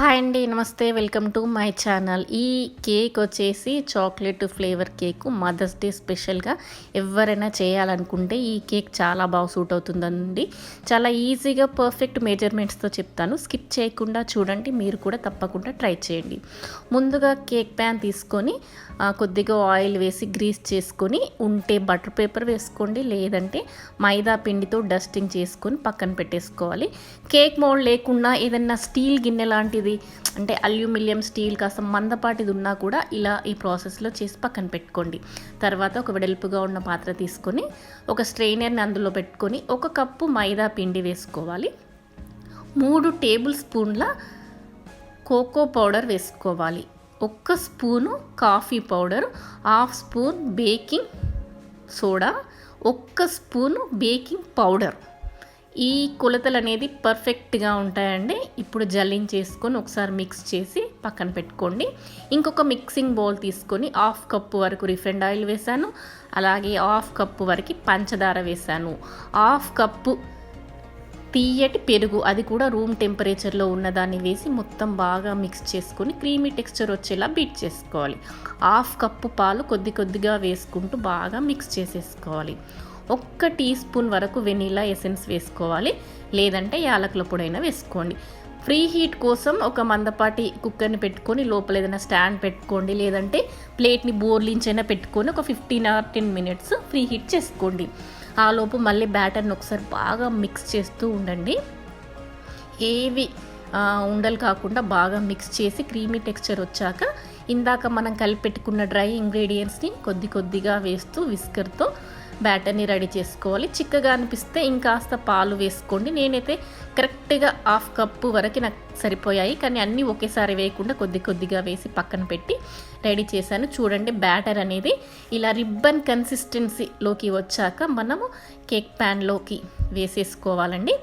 Hi అండి నమస్తే welcome to my channel. ఈ కేక్ వచ్చేసి chocolate flavour cake mothers day స్పెషల్గా ఎవరైనా చేయాలనుకుంటే ఈ కేక్ చాలా బాగా సూట్ అవుతుందండి. చాలా ఈజీగా పర్ఫెక్ట్ మెజర్మెంట్స్తో చెప్తాను. స్కిప్ చేయకుండా చూడండి మీరు కూడా తప్పకుండా ట్రై చేయండి. ముందుగా కేక్ ప్యాన్ తీసుకొని కొద్దిగా ఆయిల్ వేసి గ్రీస్ చేసుకొని ఉంటే బటర్ పేపర్ వేసుకోండి లేదంటే మైదా పిండితో డస్టింగ్ చేసుకొని పక్కన పెట్టేసుకోవాలి. కేక్ మోల్డ్ లేకుండా ఏదన్నా స్టీల్ గిన్నె లాంటిది అంటే అల్యూమినియం స్టీల్ కాస్త మందపాటిది ఉన్నా కూడా ఇలా ఈ ప్రాసెస్లో చేసి పక్కన పెట్టుకోండి. తర్వాత ఒక వెడల్పుగా ఉన్న పాత్ర తీసుకొని ఒక స్ట్రెయినర్ని అందులో పెట్టుకొని ఒక కప్పు మైదా పిండి వేసుకోవాలి. మూడు టేబుల్ స్పూన్ల కోకో పౌడర్ వేసుకోవాలి. ఒక్క spoon coffee powder half spoon baking soda ఒక్క స్పూను బేకింగ్ పౌడర్. ఈ కొలతలు అనేది పర్ఫెక్ట్గా ఉంటాయండి. ఇప్పుడు జల్లించేసుకొని ఒకసారి మిక్స్ చేసి పక్కన పెట్టుకోండి. ఇంకొక మిక్సింగ్ బౌల్ తీసుకొని హాఫ్ కప్పు వరకు రిఫైండ్ ఆయిల్ వేసాను అలాగే హాఫ్ కప్పు వరకు పంచదార వేసాను హాఫ్ కప్పు తీయటి పెరుగు అది కూడా రూమ్ టెంపరేచర్లో ఉన్నదాన్ని వేసి మొత్తం బాగా మిక్స్ చేసుకొని క్రీమీ టెక్స్చర్ వచ్చేలా బీట్ చేసుకోవాలి. హాఫ్ కప్పు పాలు కొద్ది కొద్దిగా వేసుకుంటూ బాగా మిక్స్ చేసేసుకోవాలి. ఒక్క టీ స్పూన్ వరకు వెనీలా ఎసెన్స్ వేసుకోవాలి. లేదంటే యాలకుల పొడైనా వేసుకోండి. ఫ్రీ హీట్ కోసం ఒక మందపాటి కుక్కర్ని పెట్టుకొని లోపల ఏదైనా స్టాండ్ పెట్టుకోండి. లేదంటే ప్లేట్ని బోర్లించైనా పెట్టుకొని ఒక fifteen or ten minutes preheat చేసుకోండి. ఆ లోపు మళ్ళీ బ్యాటర్ని ఒకసారి బాగా మిక్స్ చేస్తూ ఉండండి. ఏవి ఉండలు కాకుండా బాగా మిక్స్ చేసి క్రీమీ టెక్స్చర్ వచ్చాక ఇందాక మనం కలిపి పెట్టుకున్న డ్రై ఇంగ్రీడియంట్స్ని కొద్ది కొద్దిగా వేస్తూ విస్కర్తో బ్యాటర్ని రెడీ చేసుకోవాలి. చిక్కగా అనిపిస్తే ఇంకాస్త పాలు వేసుకోండి. నేనైతే కరెక్ట్గా హాఫ్ కప్పు వరకు నాకు సరిపోయాయి. కానీ అన్నీ ఒకేసారి వేయకుండా కొద్ది కొద్దిగా వేసి పక్కన పెట్టి రెడీ చేశాను. చూడండి బ్యాటర్ అనేది ఇలా రిబ్బన్ కన్సిస్టెన్సీలోకి వచ్చాక మనము కేక్ ప్యాన్లోకి వేసేసుకోవాలండి.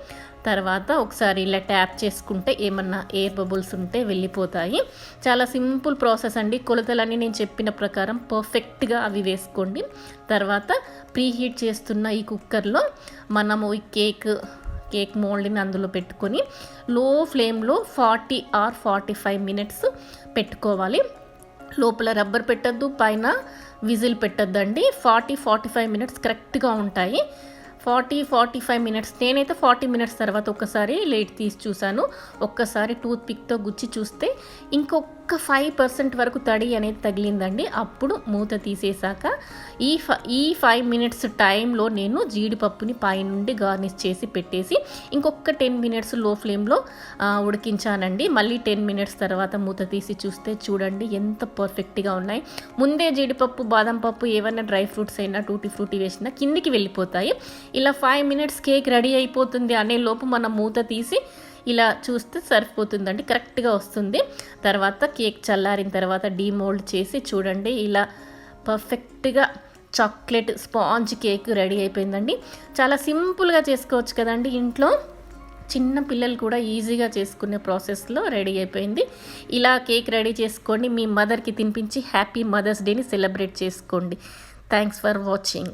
తర్వాత ఒకసారి ఇలా ట్యాప్ చేసుకుంటే ఏమన్నా ఎయిర్ బబుల్స్ ఉంటే వెళ్ళిపోతాయి. చాలా సింపుల్ ప్రాసెస్ అండి. కొలతలన్నీ నేను చెప్పిన ప్రకారం పర్ఫెక్ట్గా అవి వేసుకోండి. తర్వాత ప్రీ హీట్ చేస్తున్న ఈ కుక్కర్లో మనము ఈ కేక్ కేక్ మోల్డ్ని అందులో పెట్టుకొని లో ఫ్లేమ్లో forty or forty five minutes పెట్టుకోవాలి. లోపల రబ్బర్ పెట్టద్దు పైన విజిల్ పెట్టద్దండి. ఫార్టీ ఫార్టీ ఫైవ్ మినిట్స్ కరెక్ట్గా ఉంటాయి. Forty forty five minutes. నేనైతే ఫార్టీ మినిట్స్ తర్వాత ఒక్కసారి లేట్ తీసి చూశాను. ఒక్కసారి టూత్ పిక్తో గుచ్చి చూస్తే ఇంకొక ఫైవ్ పర్సెంట్ వరకు తడి అనేది తగిలిందండి. అప్పుడు మూత తీసేశాక ఈ ఫై ఈ ఫైవ్ మినిట్స్ టైంలో నేను జీడిపప్పుని పైనుండి గార్నిష్ చేసి పెట్టేసి ఇంకొక టెన్ మినిట్స్లో ఫ్లేమ్లో ఉడికించానండి. మళ్ళీ టెన్ మినిట్స్ తర్వాత మూత తీసి చూస్తే చూడండి ఎంత పర్ఫెక్ట్గా ఉన్నాయి. ముందే జీడిపప్పు బాదం పప్పు ఏమైనా డ్రై ఫ్రూట్స్ అయినా టూటీ ఫ్రూటీ వేసినా కిందికి వెళ్ళిపోతాయి. ఇలా ఫైవ్ మినిట్స్ కేక్ రెడీ అయిపోతుంది అనే లోపు మనం మూత తీసి ఇలా చూస్తే సరిపోతుందండి కరెక్ట్గా వస్తుంది. తర్వాత కేక్ చల్లారిన తర్వాత డీమోల్డ్ చేసి చూడండి ఇలా పర్ఫెక్ట్గా చాక్లెట్ స్పాంజ్ కేక్ రెడీ అయిపోయిందండి. చాలా సింపుల్గా చేసుకోవచ్చు కదండి ఇంట్లో చిన్న పిల్లలు కూడా ఈజీగా చేసుకునే ప్రాసెస్లో రెడీ అయిపోయింది. ఇలా కేక్ రెడీ చేసుకోండి మీ మదర్కి తినిపించి హ్యాపీ మదర్స్ డేని సెలబ్రేట్ చేసుకోండి. Thanks for watching